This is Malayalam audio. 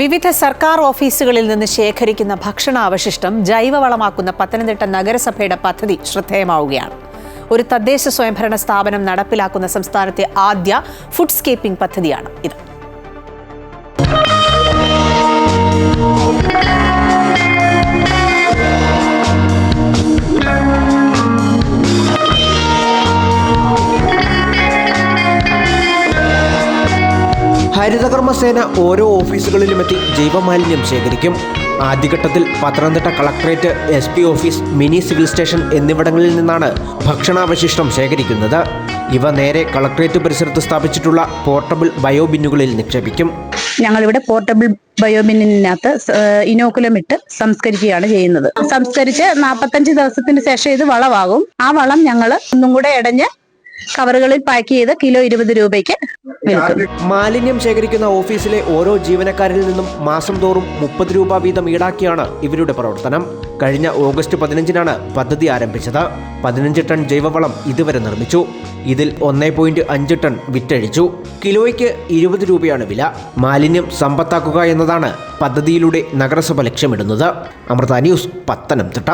വിവിധ സർക്കാർ ഓഫീസുകളിൽ നിന്ന് ശേഖരിക്കുന്ന ഭക്ഷണാവശിഷ്ടം ജൈവവളമാക്കുന്ന പത്തനംതിട്ട നഗരസഭയുടെ പദ്ധതി ശ്രദ്ധേയമാവുകയാണ്. ഒരു തദ്ദേശ സ്വയംഭരണ സ്ഥാപനം നടപ്പിലാക്കുന്ന സംസ്ഥാനത്തെ ആദ്യ ഫുഡ്സ്കേപ്പിംഗ് പദ്ധതിയാണ് ഇത്. ഹരിതകർമ്മസേന ഓരോ ഓഫീസുകളിലും എത്തി ജൈവമാലിന്യം ശേഖരിക്കും. ആദ്യഘട്ടത്തിൽ Pathanamthitta collectorate S P office mini civil station എന്നിവിടങ്ങളിൽ നിന്നാണ് ഭക്ഷണാവശിഷ്ടം ശേഖരിക്കുന്നത്. ഇവ നേരെ കളക്ടറേറ്റ് പരിസരത്ത് സ്ഥാപിച്ചിട്ടുള്ള പോർട്ടബിൾ ബയോ ബിന്നുകളിൽ നിക്ഷേപിക്കും. ഞങ്ങളിവിടെ പോർട്ടബിൾ ബയോബിന്നിനകത്ത് ഇനോക്കുലം ഇട്ട് സംസ്കരിക്കുകയാണ് ചെയ്യുന്നത്. സംസ്കരിച്ച് നാൽപ്പത്തഞ്ച് ദിവസത്തിന് ശേഷം ഇത് വളമാകും. ആ വളം ഞങ്ങൾ ഒന്നും കൂടെ ഇടഞ്ഞ് കവറുകളിൽ പാക്ക് ചെയ്ത് കിലോ ഇരുപത് രൂപയ്ക്ക് മാലിന്യം ശേഖരിക്കുന്ന ഓഫീസിലെ ഓരോ ജീവനക്കാരിൽ നിന്നും മാസം തോറും മുപ്പത് രൂപ വീതം ഈടാക്കിയാണ് ഇവരുടെ പ്രവർത്തനം. കഴിഞ്ഞ ഓഗസ്റ്റ് പതിനഞ്ചിനാണ് പദ്ധതി ആരംഭിച്ചത്. പതിനഞ്ച് ടൺ ജൈവവളം ഇതുവരെ നിർമ്മിച്ചു. ഇതിൽ ഒന്നേ പോയിന്റ് അഞ്ച് ടൺ വിറ്റഴിച്ചു. കിലോയ്ക്ക് ഇരുപത് രൂപയാണ് വില. മാലിന്യം സമ്പത്താക്കുക എന്നതാണ് പദ്ധതിയിലൂടെ നഗരസഭ ലക്ഷ്യമിടുന്നത്. അമൃത ന്യൂസ് പത്തനംതിട്ട.